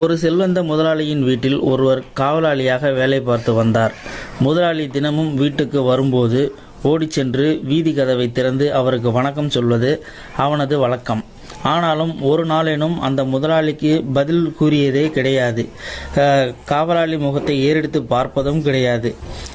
ஒரு செல்வந்த முதலாளியின் வீட்டில் ஒருவர் காவலாளியாக வேலை பார்த்து வந்தார். முதலாளி தினமும் வீட்டுக்கு வரும்போது ஓடிச் சென்று வீதி கதவை திறந்து அவருக்கு வணக்கம் சொல்வது அவனது வழக்கம். ஆனாலும் ஒரு நாளேனும் அந்த முதலாளிக்கு பதில் கூறியதே கிடையாது. காவலாளி முகத்தை ஏறெடுத்து பார்ப்பதும் கிடையாது.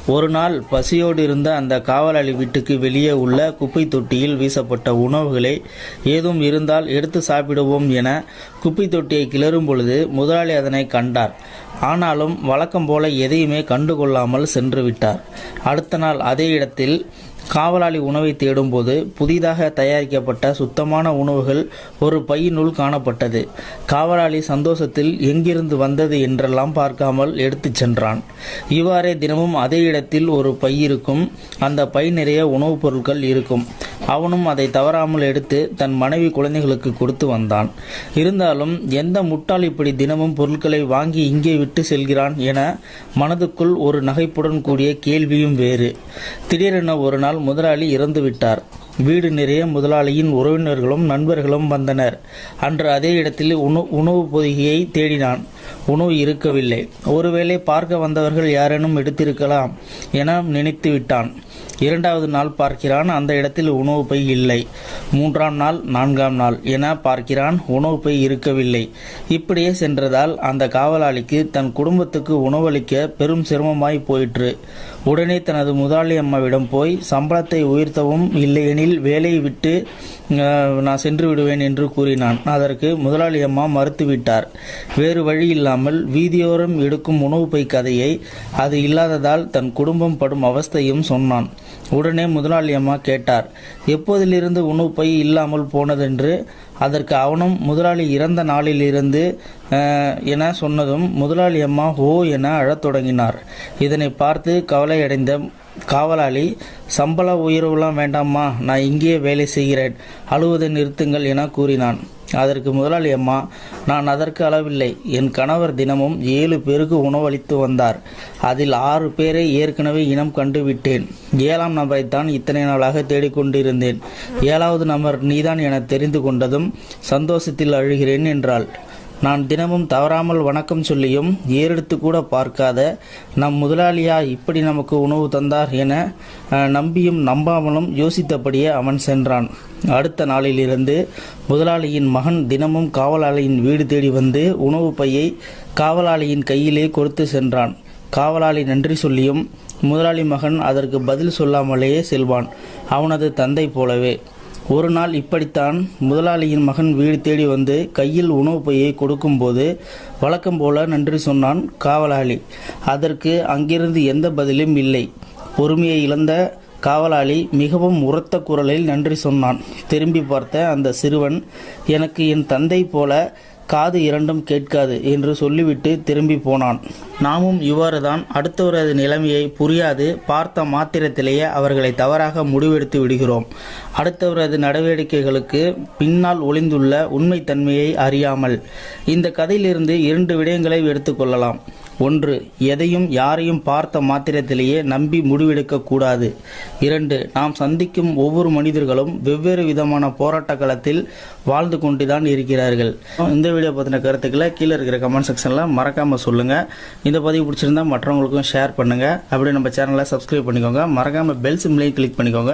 ஒரு நாள் பசியோடு இருந்த அந்த காவலாளி வீட்டுக்கு வெளியே உள்ள குப்பை தொட்டியில் வீசப்பட்ட உணவுகளை ஏதும் இருந்தால் எடுத்து சாப்பிடுவோம் என குப்பை தொட்டியை கிளறும் பொழுது முதலாளி அதனை கண்டார். ஆனாலும் வழக்கம் போல எதையுமே கண்டுகொள்ளாமல் சென்று விட்டார். அடுத்த நாள் அதே இடத்தில் காவலாளி உணவை தேடும்போது புதிதாக தயாரிக்கப்பட்ட சுத்தமான உணவுகள் ஒரு பையினுள் காணப்பட்டது. காவலாளி சந்தோஷத்தில் எங்கிருந்து வந்தது? என்றெல்லாம் பார்க்காமல் எடுத்துச் சென்றான். இவ்வாறே தினமும் அதே இடத்தில் ஒரு பை இருக்கும். அந்த பை நிறைய உணவுப் பொருட்கள் இருக்கும். அவனும் அதை தவறாமல் எடுத்து தன் மனைவி குழந்தைகளுக்கு கொடுத்து வந்தான். இருந்தாலும் எந்த முட்டாள் இப்படி தினமும் பொருட்களை வாங்கி இங்கே விட்டு செல்கிறான்? என மனதுக்குள் ஒரு நகைப்புடன் கூடிய கேள்வியும் வேறு. திடீரென ஒரு நாள் முதலாளி இறந்துவிட்டார் வீடு நிறைய முதலாளியின் உறவினர்களும் நண்பர்களும் வந்தனர். அன்று அதே இடத்தில் உணவு உணவு பொதிகையை தேடினான். உணவு இருக்கவில்லை. ஒருவேளை பார்க்க வந்தவர்கள் யாரேனும் எடுத்திருக்கலாம் என நினைத்து விட்டான். இரண்டாவது நாள் பார்க்கிறான் அந்த இடத்தில் உணவு பை இல்லை. மூன்றாம் நாள் நான்காம் நாள் என பார்க்கிறான் உணவு பை இருக்கவில்லை. இப்படியே சென்றதால் அந்த காவலாளிக்கு தன் குடும்பத்துக்கு உணவளிக்க பெரும் சிரமமாய் போயிற்று. உடனே தனது முதலாளி அம்மாவிடம் போய் சம்பளத்தை உயர்த்தவும் இல்லையெனில் வேலையை விட்டு நான் சென்று விடுவேன் என்று கூறினான். அதற்கு முதலாளி அம்மா மறுத்துவிட்டார். வேறு வழி இல்லாமல் வீதியோரம் எடுக்கும் உணவு பை கதையை அது இல்லாததால் தன் குடும்பம் படும் அவஸ்தையும் சொன்னான். உடனே முதலாளி அம்மா கேட்டார் எப்போதிலிருந்து உணவு பை இல்லாமல் போனதென்று? அதற்கு அவனும் முதலாளி இறந்த நாளிலிருந்து என சொன்னதும் முதலாளி அம்மா ஓ என அழத் தொடங்கினார். இதனை பார்த்து கவலையடைந்த காவலாளி சம்பள உயர்வுலாம் வேண்டாம்மா நான் இங்கேயே வேலை செய்கிறேன். அழுவதை நிறுத்துங்கள் என கூறினான். அதற்கு முதலாளி அம்மா நான் அதற்கு அளவில்லை. என் கணவர் தினமும் ஏழு பேருக்கு உணவளித்து வந்தார். அதில் ஆறு பேரை ஏற்கனவே இனம் கண்டுவிட்டேன். ஏழாம் நபரைத்தான் இத்தனை நாளாக தேடிக்கொண்டிருந்தேன். ஏழாவது நபர் நீதான் என தெரிந்து கொண்டதும் சந்தோஷத்தில் அழுகிறேன் என்றாள். நான் தினமும் தவறாமல் வணக்கம் சொல்லியும் ஏறெடுத்து கூட பார்க்காத நம் முதலாளியா இப்படி நமக்கு உணவு தந்தார் என நம்பியும் நம்பாமலும் யோசித்தபடியே அவன் சென்றான். அடுத்த நாளிலிருந்து முதலாளியின் மகன் தினமும் காவலாளியின் வீடு தேடி வந்து உணவு பையை காவலாளியின் கையிலே கொடுத்து சென்றான். காவலாளி நன்றி சொல்லியும் முதலாளி மகன் அதற்கு பதில் சொல்லாமலேயே செல்வான். அவனது தந்தை போலவே. ஒரு நாள் இப்படித்தான் முதலாளியின் மகன் வீடு தேடி வந்து கையில் உணவு பையை கொடுக்கும்போது வழக்கம் போல நன்றி சொன்னான் காவலாளி. அதற்கு அங்கிருந்து எந்த பதிலும் இல்லை. பொறுமையை இழந்த காவலாளி மிகவும் உரத்த குரலில் நன்றி சொன்னான். திரும்பி பார்த்த அந்த சிறுவன் எனக்கு என் தந்தை போல காது இரண்டும் கேட்காது என்று சொல்லிவிட்டு திரும்பி போனான். நாமும் இவ்வாறு தான் அடுத்தவரது நிலைமையை புரியாது பார்த்த மாத்திரத்திலேயே அவர்களை தவறாக முடிவெடுத்து விடுகிறோம். அடுத்தவரது நடவடிக்கைகளுக்கு பின்னால் ஒளிந்துள்ள உண்மைத்தன்மையை அறியாமல் இந்த கதையிலிருந்து இரண்டு விடயங்களை எடுத்துக்கொள்ளலாம் ஒன்று எதையும் யாரையும் பார்த்த மாத்திரத்திலேயே நம்பி முடிவெடுக்கக்கூடாது இரண்டு நாம் சந்திக்கும் ஒவ்வொரு மனிதர்களும் வெவ்வேறு விதமான போராட்ட களத்தில் வாழ்ந்து கொண்டுதான் இருக்கிறார்கள். இந்த வீடியோ பற்றின கருத்துக்களை கீழே இருக்கிற கமெண்ட் செக்ஷனில் மறக்காமல் சொல்லுங்கள் இந்த பதிவு பிடிச்சிருந்தா மற்றவங்களுக்கும் ஷேர் பண்ணுங்கள் அப்படியே நம்ம சேனலை சப்ஸ்கிரைப் பண்ணிக்கோங்க. மறக்காமல் பெல் சிம்லையும் கிளிக் பண்ணிக்கோங்க.